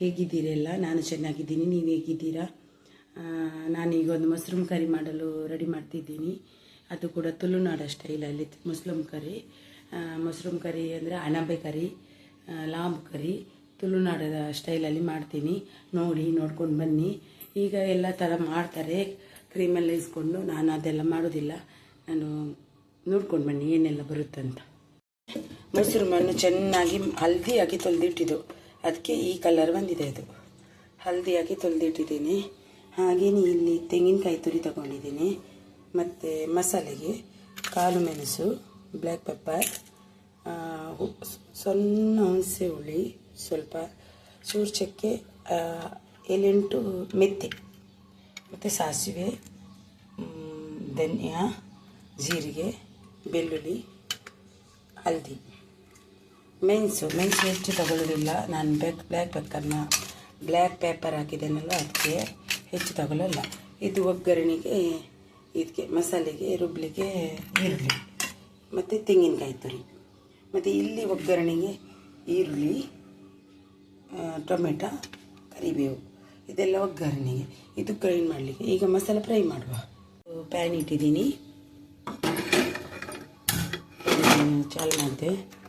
ಹೇಗಿದ್ದೀರೆಲ್ಲ? ನಾನು ಚೆನ್ನಾಗಿದ್ದೀನಿ, ನೀವು ಹೇಗಿದ್ದೀರಾ? ನಾನೀಗ ಒಂದು ಮಶ್ರೂಮ್ ಕರಿ ಮಾಡಲು ರೆಡಿ ಮಾಡ್ತಿದ್ದೀನಿ. ಅದು ಕೂಡ ತುಳುನಾಡ ಸ್ಟೈಲಲ್ಲಿ ಮುಸ್ಲಿಂ ಕರಿ. ಮಸ್ರೂಮ್ ಕರಿ ಅಂದರೆ ಅಣಬೆ ಕರಿ ಲಾಂಬ್ ಕರಿ. ತುಳುನಾಡದ ಸ್ಟೈಲಲ್ಲಿ ಮಾಡ್ತೀನಿ. ನೋಡಿ, ನೋಡ್ಕೊಂಡು ಬನ್ನಿ. ಈಗ ಎಲ್ಲ ಥರ ಮಾಡ್ತಾರೆ. ಕ್ರೀಮಲ್ಲಿ ಇಸ್ಕೊಂಡು ನಾನು ಅದೆಲ್ಲ ಮಾಡೋದಿಲ್ಲ. ನಾನು ನೋಡ್ಕೊಂಡು ಬನ್ನಿ ಏನೆಲ್ಲ ಬರುತ್ತಂತ. ಮಣ್ಣು ಚೆನ್ನಾಗಿ ಹಲ್ದಿಯಾಗಿ ತೊಳೆದಿಟ್ಟಿದ್ದು. ಅದಕ್ಕೆ ಈ ಕಲರ್ ಬಂದಿದೆ ಅದು. ಹಲ್ದಿ ಹಾಕಿ ತೊಳೆದಿಟ್ಟಿದ್ದೀನಿ ಹಾಗೆಯೇ ಇಲ್ಲಿ ತೆಂಗಿನಕಾಯಿ ತುರಿ ತಗೊಂಡಿದ್ದೀನಿ. ಮತ್ತು ಮಸಾಲೆಗೆ ಕಾಳು ಮೆಣಸು ಬ್ಲ್ಯಾಕ್ ಪೆಪ್ಪರ್ ಸಣ್ಣ ಹುಣಸೆ ಹುಳಿ, ಸ್ವಲ್ಪ ಚೂರು ಚಕ್ಕೆ ಏಳೆಂಟು ಮೆತ್ತೆ. ಮತ್ತು ಸಾಸಿವೆ ಧನಿಯಾ, ಜೀರಿಗೆ, ಬೆಳ್ಳುಳ್ಳಿ, ಹಲ್ದಿ. ಮೆಣಸು ಮೆಣಸು ಹೆಚ್ಚು ತಗೊಳ್ಳೋದಿಲ್ಲ ನಾನು ಬ್ಯಾಕ್ ಬ್ಲ್ಯಾಕ್ ಪೆಪ್ಪರ್ನ, ಬ್ಲ್ಯಾಕ್ ಪೇಪರ್ ಹಾಕಿದ್ದೇನಲ್ಲ, ಅದಕ್ಕೆ ಹೆಚ್ಚು ತಗೊಳ್ಳಲ್ಲ ಇದು ಒಗ್ಗರಣೆಗೆ, ಇದಕ್ಕೆ ಮಸಾಲೆಗೆ, ರುಬ್ಲಿಕ್ಕೆ ಈರುಳ್ಳಿ, ಮತ್ತು ತೆಂಗಿನಕಾಯಿ ತುರಿ. ಮತ್ತು ಇಲ್ಲಿ ಒಗ್ಗರಣೆಗೆ ಈರುಳ್ಳಿ ಟೊಮೆಟೊ, ಕರಿಬೇವು, ಇದೆಲ್ಲ ಒಗ್ಗರಣೆಗೆ. ಇದು ಗ್ರೈಂಡ್ ಮಾಡಲಿಕ್ಕೆ. ಈಗ ಮಸಾಲೆ ಫ್ರೈ ಮಾಡುವ. ಪ್ಯಾನ್ ಇಟ್ಟಿದ್ದೀನಿ. ಚಾಲು ಮಾಡಿದೆ.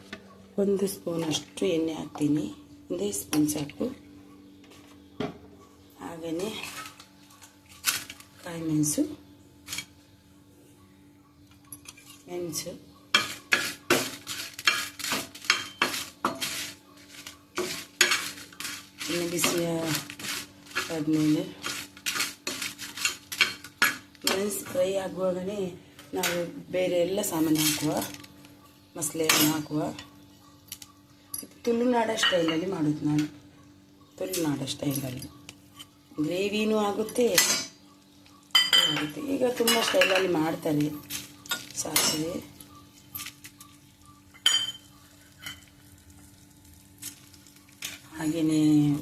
ಒಂದು ಸ್ಪೂನ್ ಅಷ್ಟು ಎಣ್ಣೆ ಹಾಕ್ತೀನಿ. ಒಂದೇ ಸ್ಪೂನ್ ಸಾಕು. ಹಾಗೆಯೇ ಕಾಯಿ ಮೆಣಸು. ಮೆಣಸು. ಎಣ್ಣೆ ಬಿಸಿ ಆದಮೇಲೆ ಮೆಣಸು ಫ್ರೈ ಆಗುವಾಗಲೇ ನಾವು ಬೇರೆ ಎಲ್ಲ ಸಾಮಾನು ಹಾಕುವ ಮಸಾಲೆಯನ್ನು ಹಾಕುವ. ತುಳುನಾಡ ಸ್ಟೈಲಲ್ಲಿ ಮಾಡೋದು ನಾನು. ತುಳುನಾಡ ಸ್ಟೈಲಲ್ಲಿ. ಗ್ರೇವಿನೂ ಆಗುತ್ತೆ ಈಗ ತುಂಬ ಸ್ಟೈಲಲ್ಲಿ ಮಾಡ್ತಾರೆ ಸಾಸಿವೆ. ಹಾಗೆಯೇ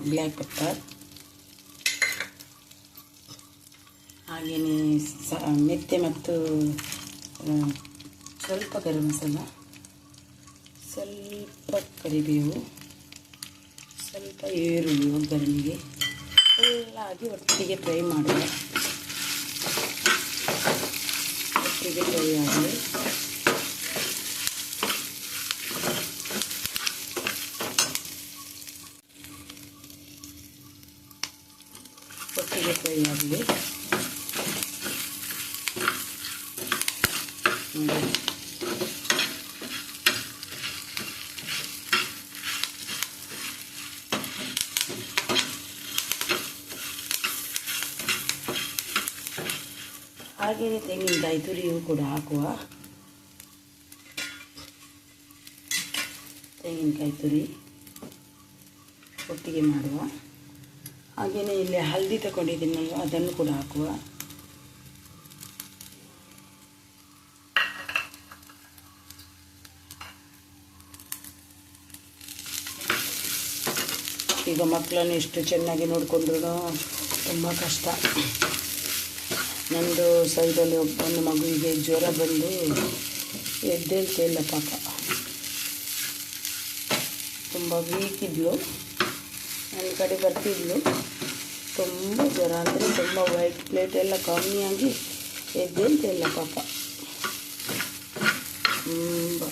ಬ್ಲ್ಯಾಕ್ ಪೆಪ್ಪರ್ ಹಾಗೆಯೇ ಸ ಮೆತ್ತೆ ಮತ್ತು ಸ್ವಲ್ಪ ಗರಂ ಮಸಾಲ. ಸ್ವಲ್ಪ ಕರಿಬೇವು ಸ್ವಲ್ಪ ಈರುಳ್ಳಿ ಒಗ್ಗರಣೆಗೆ ಎಲ್ಲ ಆಗಿ ಒಟ್ಟಿಗೆ ಫ್ರೈ ಮಾಡುವ ಒಟ್ಟಿಗೆ ಫ್ರೈ ಆಗಲಿ ಒಟ್ಟಿಗೆ ಫ್ರೈ ಆಗಲಿ ನೋಡಿ ಹಾಗೆಯೇ ತೆಂಗಿನಕಾಯಿ ತುರಿಯೂ ಕೂಡ ಹಾಕುವ. ತೆಂಗಿನಕಾಯಿ ತುರಿ ಒಟ್ಟಿಗೆ ಮಾಡುವ. ಹಾಗೆಯೇ ಇಲ್ಲಿ ಹಲ್ದಿ ತಗೊಂಡಿದ್ದೀನಲ್ವ, ಅದನ್ನು ಕೂಡ ಹಾಕುವ. ಈಗ ಮಕ್ಕಳನ್ನು ಎಷ್ಟು ಚೆನ್ನಾಗಿ ನೋಡಿಕೊಂಡ್ರು ತುಂಬ ಕಷ್ಟ. ನಂದು ಸೈಡಲ್ಲಿ ಒಬ್ಬ ಒಂದು ಮಗುವಿಗೆ ಜ್ವರ ಬಂದು ಎದ್ದೇಳ್ತಿಲ್ಲ ಪಾಪ. ತುಂಬ ವೀಕ್ ಇದ್ಲು ನನ್ನ ಕಡೆ ಬರ್ತಿದ್ಲು. ತುಂಬ ಜ್ವರ ಅಂದರೆ ತುಂಬ ವೈಟ್ ಪ್ಲೇಟ್ ಎಲ್ಲ ಕಮ್ಮಿಯಾಗಿ ಎದ್ದೇಳ್ತಿಲ್ಲ ಪಾಪ. ತುಂಬ.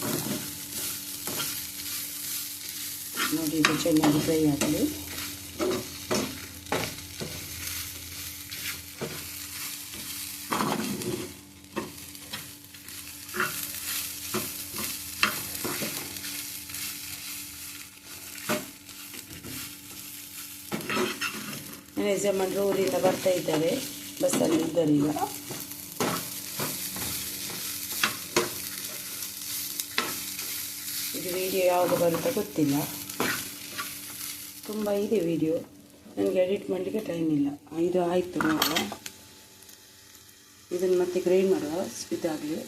ನೋಡಿ ಇದು ಚೆನ್ನಾಗಿ ಫ್ರೈ ಆಗಲಿ. ನನ್ನ ಯಜಮಾನ್ರು ಊರಿಂದ ಬರ್ತಾ ಇದ್ದಾರೆ. ಬಸ್ಸಲ್ಲಿ ಇದ್ದಾರೆ ಈಗ. ಇದು ವಿಡಿಯೋ ಯಾವುದು ಬರುತ್ತಾ ಗೊತ್ತಿಲ್ಲ. ತುಂಬ ಇದೆ ವಿಡಿಯೋ ನನಗೆ ಎಡಿಟ್ ಮಾಡಲಿಕ್ಕೆ ಟೈಮ್ ಇಲ್ಲ. ಇದು ಆಯಿತು ನಾವು ಇದನ್ನು ಮತ್ತೆ ಗ್ರೈಂಡ್ ಮಾಡುವ ಇದಾಗಲಿ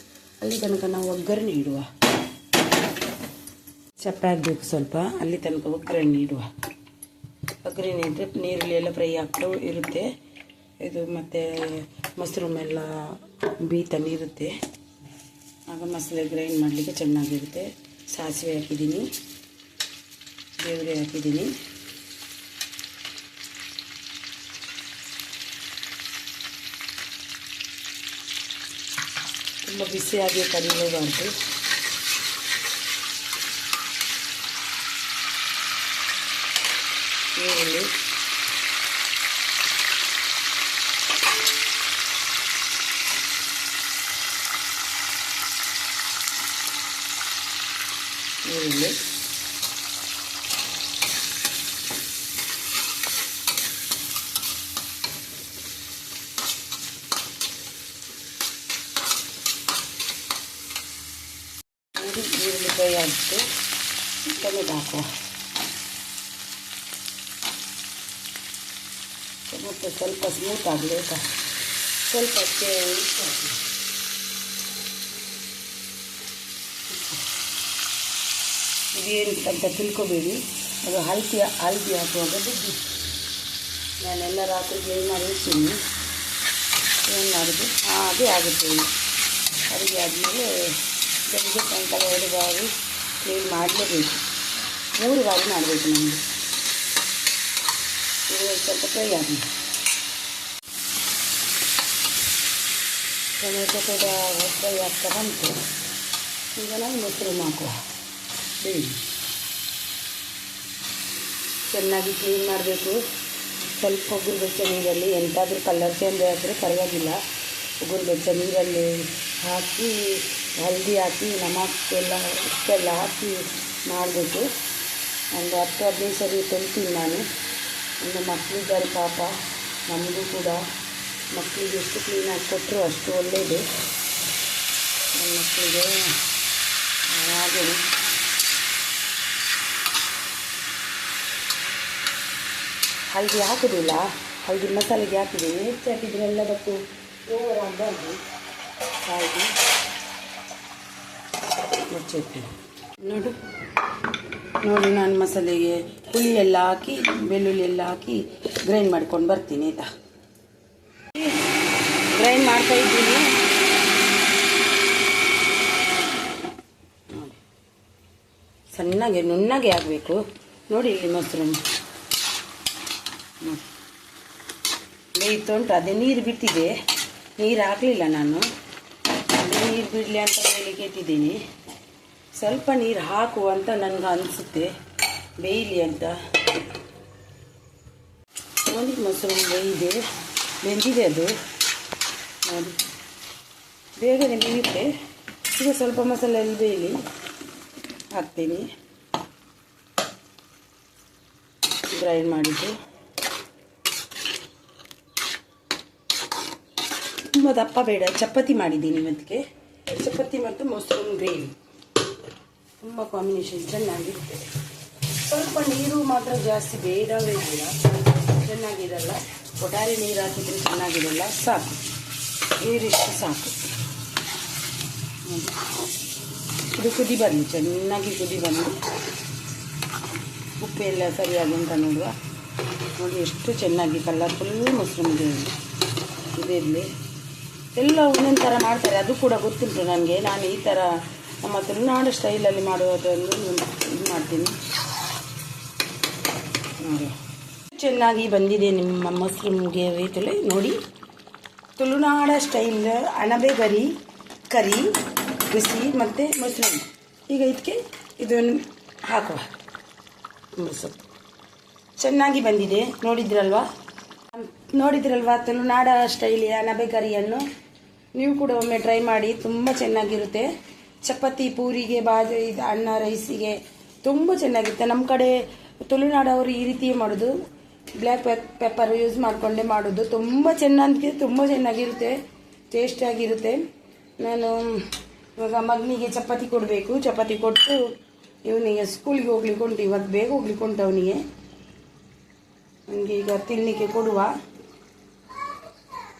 ಅಲ್ಲಿ ತನಕ ನಾವು ಒಗ್ಗರಣೆ ಇಡುವ. ಚಪ್ಪೆ ಆಗಬೇಕು ಸ್ವಲ್ಪ. ಅಲ್ಲಿ ತನಕ ಒಗ್ಗರಣೆ ಇಡುವ. ಒಗ್ಗರಣೆ ನೀರಲ್ಲಿ ಎಲ್ಲ ಫ್ರೈ ಆಗ್ತಾ ಇರುತ್ತೆ. ಇದು ಮತ್ತು ಮಶ್ರೂಮ್ ಎಲ್ಲ ಇರುತ್ತೆ ಆಗ ಮಸಾಲೆ ಗ್ರೈಂಡ್ ಮಾಡಲಿಕ್ಕೆ ಚೆನ್ನಾಗಿರುತ್ತೆ. ಸಾಸಿವೆ ಹಾಕಿದ್ದೀನಿ. ಬೇವ್ರೆ ಹಾಕಿದ್ದೀನಿ. ತುಂಬ ಬಿಸಿಯಾಗಿ ಕರಿಲೇಬಾರ್ದು ಈರುಳ್ಳಿ ಈರುಳ್ಳಿ ಇದು ಈರುಳ್ಳಿ ಫ್ರೈ ಆಗಿತ್ತು ಟೊಮೆಟೊ ಹಾಕುವ ಟೊಮೆಟೊ ಸ್ವಲ್ಪ ಸ್ಮೂತ್ ಆಗಬೇಕು ಸ್ವಲ್ಪ ಇದೇನು ಅಂತ ತಿಳ್ಕೊಬೇಡಿ. ಅದು ಹಲ್ತಿ ಹಲ್ದಿ ಹಾಕುವಾಗ ಬಿದ್ದು. ನಾನೆಲ್ಲ ರಾತ್ರಿ ಏನು ಮಾಡಿ ಏನು ಮಾಡೋದು? ಹಾಗೆ ಆಗುತ್ತೆ ಇದು. ಅಡುಗೆ ಆದಮೇಲೆ ಬೆಳಿಗ್ಗೆ ಸಾಯಂಕಾಲ ಎರಡು ಬಾರಿ ಕ್ಲೀನ್ ಮಾಡಲೇಬೇಕು. ಮೂರು ಬಾರಿ ಮಾಡಬೇಕು ನಮಗೆ. ಇದು ಸ್ವಲ್ಪ ಫ್ರೈ ಆಗಲಿ ಟೊಮೆಟೊ ಕೂಡ ಫ್ರೈ ಆಗ್ತಾ ಬಂತು. ಈಗ ನಾವು ಮೊಸರು ಹಾಕುವ ಚೆನ್ನಾಗಿ ಕ್ಲೀನ್ ಮಾಡಬೇಕು. ಸ್ವಲ್ಪ ಉಗುರು ಬೆಚ್ಚ ನೀರಲ್ಲಿ ಎಂತಾದರೂ ಕಲರ್ ಚೇಂಜ್ ಆದರೆ ಪರವಾಗಿಲ್ಲ. ಉಗುರು ಬೆಚ್ಚ ನೀರಲ್ಲಿ ಹಾಕಿ ಹಲ್ದಿ ಹಾಕಿ ನಮಕ್ ಎಲ್ಲ ಉಪ್ಪೆಲ್ಲ ಹಾಕಿ ಮಾಡಬೇಕು. ಒಂದು ಹತ್ತು ಹದಿನೈದು ಸರಿ ತೊಳ್ತೀನಿ ನಾನು. ಒಂದು ಮಕ್ಕಳಿದ್ದಾರೆ ಪಾಪ ನಮಗೂ ಕೂಡ. ಮಕ್ಕಳಿಗೆ ಎಷ್ಟು ಕ್ಲೀನಾಗಿ ಕೊಟ್ಟರು ಅಷ್ಟು ಒಳ್ಳೆಯದು ನನ್ನ ಮಕ್ಕಳಿಗೆ ಹಾಗೆ. ಹಲ್ದಿ ಹಾಕೋದಿಲ್ಲ. ಹಲ್ದಿ ಮಸಾಲೆಗೆ ಹಾಕಿದೆ. ಹೆಚ್ಚು ಹಾಕಿದರೆ ಎಲ್ಲದಕ್ಕೂ ಓವರ್ ಆಗಬಾರ್ದು ಹಾಗೆ ಮುಚ್ಚಿಟ್ಟು. ನೋಡು. ನೋಡಿ ನಾನು ಮಸಾಲೆಗೆ ಹುಳಿ ಎಲ್ಲ ಹಾಕಿ, ಬೆಳ್ಳುಳ್ಳಿ ಎಲ್ಲ ಹಾಕಿ ಗ್ರೈಂಡ್ ಮಾಡ್ಕೊಂಡು ಬರ್ತೀನಿ ಆಯಿತಾ? ಗ್ರೈಂಡ್ ಮಾಡ್ತಾ ಇದ್ದೀನಿ. ನೋಡಿ ಸಣ್ಣಗೆ ನುಣ್ಣಗೆ ಆಗಬೇಕು. ನೋಡಿ ಇಲ್ಲಿ ಮೊಸರು ನೋಡಿ. ಬೇಯ್ತು ಉಂಟು ಅದೇ ನೀರು ಬಿಟ್ಟಿದೆ. ನೀರು ಹಾಕಲಿಲ್ಲ ನಾನು. ಅದೇ ನೀರು ಬಿಡಲಿ ಅಂತ ಹೇಳಿ ಇಟ್ಟಿದ್ದೀನಿ ಸ್ವಲ್ಪ ನೀರು ಹಾಕು ಅಂತ ನನಗೆ ಅನಿಸುತ್ತೆ. ಬೇಯಲಿ ಅಂತ. ನೋಡಿ ಮೊಸರು ಬೇಯಿದೆ. ಬೆಂದಿದೆ ಅದು. ನೋಡಿ. ಬೇಗನೆ ಬೇಯುತ್ತೆ ಈಗ ಸ್ವಲ್ಪ ಮಸಾಲೆ ಎಲ್ಲ ಬೇಯಲಿ ಹಾಕ್ತೀನಿ. ಗ್ರೈಂಡ್ ಮಾಡಿದ್ದು. ತುಂಬ ದಪ್ಪ ಬೇಡ. ಚಪಾತಿ ಮಾಡಿದ್ದೀನಿ ಇವತ್ತಿಗೆ. ಚಪಾತಿ ಮತ್ತು ಮೊಸರು ಗ್ರೇವಿ. ತುಂಬ ಕಾಂಬಿನೇಷನ್ ಚೆನ್ನಾಗಿರುತ್ತೆ. ಸ್ವಲ್ಪ ನೀರು ಮಾತ್ರ ಜಾಸ್ತಿ ಬೇಡವೇ ಇಲ್ಲ. ಚೆನ್ನಾಗಿರಲ್ಲ. ಒಟ್ಟಾರೆ ನೀರು ಹಾಕಿದರೆ ಚೆನ್ನಾಗಿರಲ್ಲ. ಸಾಕು. ನೀರಿಷ್ಟು ಸಾಕು. ಇದು ಕುದಿ ಬನ್ನಿ ಚೆನ್ನಾಗಿ ಕುದಿ ಬರಲಿ ಉಪ್ಪು ಎಲ್ಲ ಸರಿಯಾಗಿ ಅಂತ ನೋಡುವ. ನೋಡಿ ಎಷ್ಟು ಚೆನ್ನಾಗಿ ಕಲರ್ಫುಲ್ ಮೊಸರು ಇದೆ ಇದಿರಲಿ ಎಲ್ಲ ಒಂದೊಂದು ಥರ ಮಾಡ್ತಾರೆ, ಅದು ಕೂಡ ಗೊತ್ತುಂಟು ನನಗೆ. ನಾನು ಈ ಥರ ನಮ್ಮ ತುಳುನಾಡು ಸ್ಟೈಲಲ್ಲಿ ಮಾಡುವುದನ್ನು ಇದು ಮಾಡ್ತೀನಿ. ನೋಡಿ. ಚೆನ್ನಾಗಿ ಬಂದಿದೆ ನಿಮ್ಮ ಮೊಸರು ಮುಗಿಯ ರೀತಿಯಲ್ಲಿ ನೋಡಿ. ತುಳುನಾಡ ಸ್ಟೈಲ್ ಅಣಬೆ ಗರಿ, ಕರಿ, ಬಿಸಿ ಮತ್ತು ಮೊಸರು ಈಗ ಇದಕ್ಕೆ ಇದನ್ನು ಹಾಕುವ. ಮೊಸರು ಚೆನ್ನಾಗಿ ಬಂದಿದೆ. ನೋಡಿದ್ರಲ್ವಾ? ನೋಡಿದ್ರಲ್ವಾ ತುಳುನಾಡ ಸ್ಟೈಲಿಯ ಅಣಬೆ ಕರಿಯನ್ನು ನೀವು ಕೂಡ ಒಮ್ಮೆ ಟ್ರೈ ಮಾಡಿ, ತುಂಬ ಚೆನ್ನಾಗಿರುತ್ತೆ. ಚಪಾತಿ, ಪೂರಿಗೆ, ಬಾಜು, ಇದು ಅನ್ನ, ರೈಸಿಗೆ ತುಂಬ ಚೆನ್ನಾಗಿರುತ್ತೆ. ನಮ್ಮ ಕಡೆ ತುಳುನಾಡವರು ಈ ರೀತಿಯೇ ಮಾಡೋದು ಬ್ಲ್ಯಾಕ್ ಪೆಪ್ ಪೆಪ್ಪರ್ ಯೂಸ್ ಮಾಡಿಕೊಂಡೆ ಮಾಡೋದು. ತುಂಬ ಚೆನ್ನಾಗಿ, ತುಂಬ ಚೆನ್ನಾಗಿರುತ್ತೆ. ಟೇಸ್ಟಾಗಿರುತ್ತೆ ನಾನು, ಇವಾಗ ಮಗನಿಗೆ ಚಪಾತಿ ಕೊಡಬೇಕು. ಚಪಾತಿ ಕೊಟ್ಟು ಇವನಿಗೆ ಸ್ಕೂಲಿಗೆ ಹೋಗ್ಲಿಕ್ಕೆ ಉಂಟು. ಇವತ್ತು ಬೇಗ ಹೋಗ್ಲಿಕ್ಕೆ ಉಂಟು ಅವನಿಗೆ. ನನಗೆ ಈಗ ತಿನ್ನಲಿಕ್ಕೆ ಕೊಡುವ.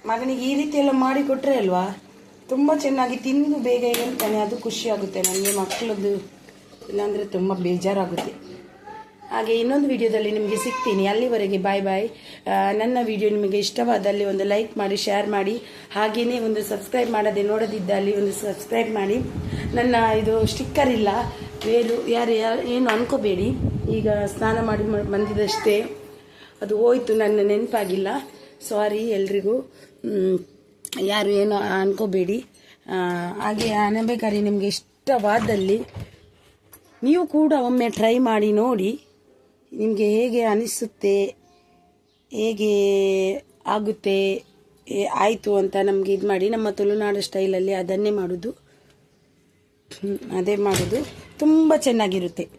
ಮಗನಿಗೆ ಈ ರೀತಿ ಎಲ್ಲ ಮಾಡಿ ಕೊಟ್ಟರೆ ಅಲ್ವಾ? ತುಂಬ ಚೆನ್ನಾಗಿ ತಿಂದು ಬೇಗ ಹೇಳ್ತಾನೆ. ಅದು ಖುಷಿಯಾಗುತ್ತೆ ನನಗೆ ಮಕ್ಕಳದ್ದು ಇಲ್ಲಾಂದರೆ ತುಂಬ ಬೇಜಾರಾಗುತ್ತೆ. ಹಾಗೆ ಇನ್ನೊಂದು ವಿಡಿಯೋದಲ್ಲಿ ನಿಮಗೆ ಸಿಗ್ತೀನಿ. ಅಲ್ಲಿವರೆಗೆ ಬಾಯ್ ಬಾಯ್ ನನ್ನ ವಿಡಿಯೋ ನಿಮಗೆ ಇಷ್ಟವಾದಲ್ಲಿ ಒಂದು ಲೈಕ್ ಮಾಡಿ ಶೇರ್ ಮಾಡಿ. ಹಾಗೆಯೇ ಒಂದು ಸಬ್ಸ್ಕ್ರೈಬ್ ಮಾಡದೆ ನೋಡದಿದ್ದಲ್ಲಿ ಒಂದು ಸಬ್ಸ್ಕ್ರೈಬ್ ಮಾಡಿ. ನನ್ನ ಇದು ಸ್ಟಿಕ್ಕರ್ ಇಲ್ಲ. ಬೇರು, ಯಾರು ಯಾರು, ಏನು ಅನ್ಕೋಬೇಡಿ. ಈಗ ಸ್ನಾನ ಮಾಡಿ ಬಂದಿದ್ದಷ್ಟೇ ಅದು ಹೋಯ್ತು, ನನ್ನ ನೆನಪಾಗಿಲ್ಲ. ಸಾರಿ ಎಲ್ರಿಗೂ. ಯಾರು ಏನು ಅನ್ಕೋಬೇಡಿ. ಹಾಗೆ ಅನಬೇಕಾದ್ರೆ ನಿಮಗೆ ಇಷ್ಟವಾದಲ್ಲಿ ನೀವು ಕೂಡ ಒಮ್ಮೆ ಟ್ರೈ ಮಾಡಿ ನೋಡಿ. ನಿಮಗೆ ಹೇಗೆ ಅನಿಸುತ್ತೆ? ಹೇಗೆ ಆಗುತ್ತೆ? ಆಯಿತು ಅಂತ ನಮಗೆ ಇದು ಮಾಡಿ. ನಮ್ಮ ತುಳುನಾಡು ಸ್ಟೈಲಲ್ಲಿ ಅದನ್ನೇ ಮಾಡೋದು. ಅದೇ ಮಾಡೋದು. ತುಂಬ ಚೆನ್ನಾಗಿರುತ್ತೆ.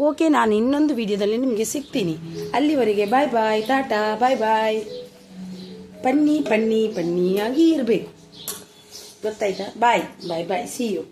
ಓಕೆ, ನಾನು ಇನ್ನೊಂದು ವಿಡಿಯೋದಲ್ಲಿ ನಿಮಗೆ ಸಿಗ್ತೀನಿ. ಅಲ್ಲಿವರೆಗೆ ಬಾಯ್ ಬಾಯ್, ಟಾಟಾ, ಬಾಯ್ ಬಾಯ್. ಪನ್ನಿ ಪನ್ನಿ ಪನ್ನಿಯಾಗಿ ಇರಬೇಕು. ಗೊತ್ತಾಯ್ತಾ? ಬಾಯ್ ಬಾಯ್ ಬಾಯ್ ಸಿ ಯು